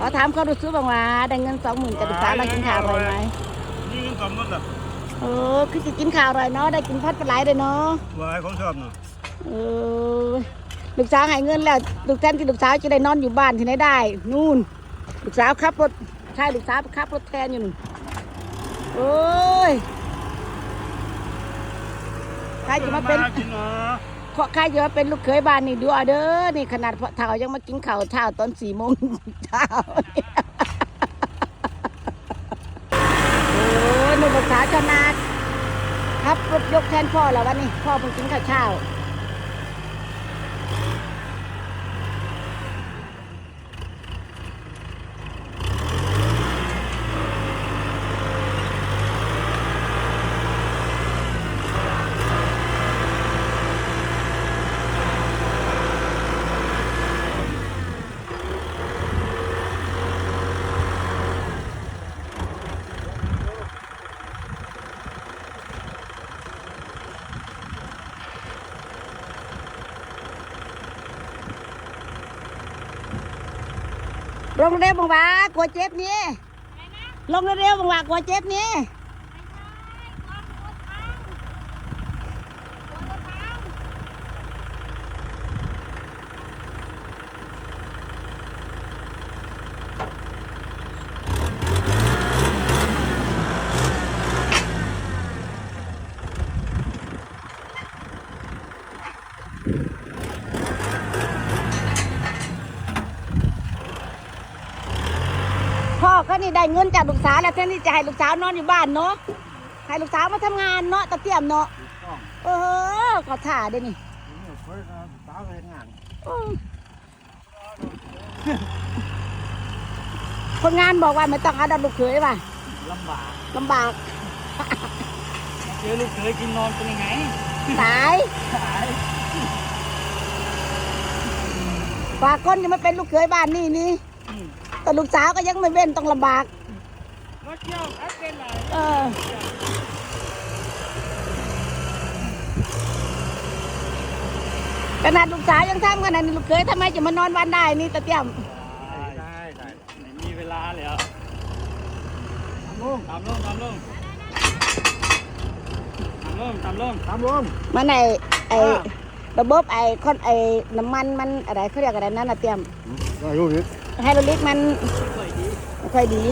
เราถามเขาดูซื้อบ้างว่าได้เงินสองหมื่นกับลูสาวมากินข้าวอร่อยไหมนี่ทำหมดอะเออคือจะกินข้าวอร่อยเนาะได้กินพัดปลาไหลเลยเนาะวายของชอบเนาะเออลูกสาวหายเงินแล้วลูกแทนที่ลูกสาวจะได้นอนอยู่บ้านที่ไหนได้ นู่น ลูกสาวขับรถใช่ลูกสาวขับรถแทนอยู่นู่นโอ้ยใครจะมาเป็นกินเนาะ พอใครจะมาเป็นลูกเขยบ้านนี่ดูเอาเด้อนี่ขนาดพ่อเฒ่ายังมากินข้าวเช้าตอนสี่โมงเช้าโอ้ยหนุ่มลูกสาวขนาดขับรถยกแทนพ่อแล้ววันนี้พ่อเพิ่งกินข้าวเช้า ลงเร็วบังว่ากลัวเจ็บนี่ลงเร็วบังว่ากลัวเจ็บนี่ พ่อก็นี่ได้เงินจากลูกสาวแล้วแทนที่จะให้ลูกสาวนอนอยู่บ้านเนาะให้ลูกสาวมาทำงานเนาะตะเตียมเนาะเออก็ถ่าเด้นี่อืมคนงานบอกว่าไม่ต้องเอาดันลูกเขยป่ะลำบากลำบากเจอลูกเคยกินนอนเป็นยังไงตายฝากคนจะมาเป็นลูกเขยบ้านนี่นี่ แต่ลูกสาวก็ยังไม่เว้นต้องลำบากรถเที่ยวอัดเป็นไรเออขนาดลูกสาวยังทำขนาดนี้ลูกเขยทำไมจะมานอนบ้านได้นี่ตะเตียมได้ได้ไม่มีเวลาเลยอะตามลงตามลงตามลงตามลงตามลงมันไอไออ่าระบบไอคอนไอน้ำมันมันอะไรเขาเรียกอะไรนั่นนะเตียมได้รู้นิด ไฮโดรลิกมันไม่ค่อยดี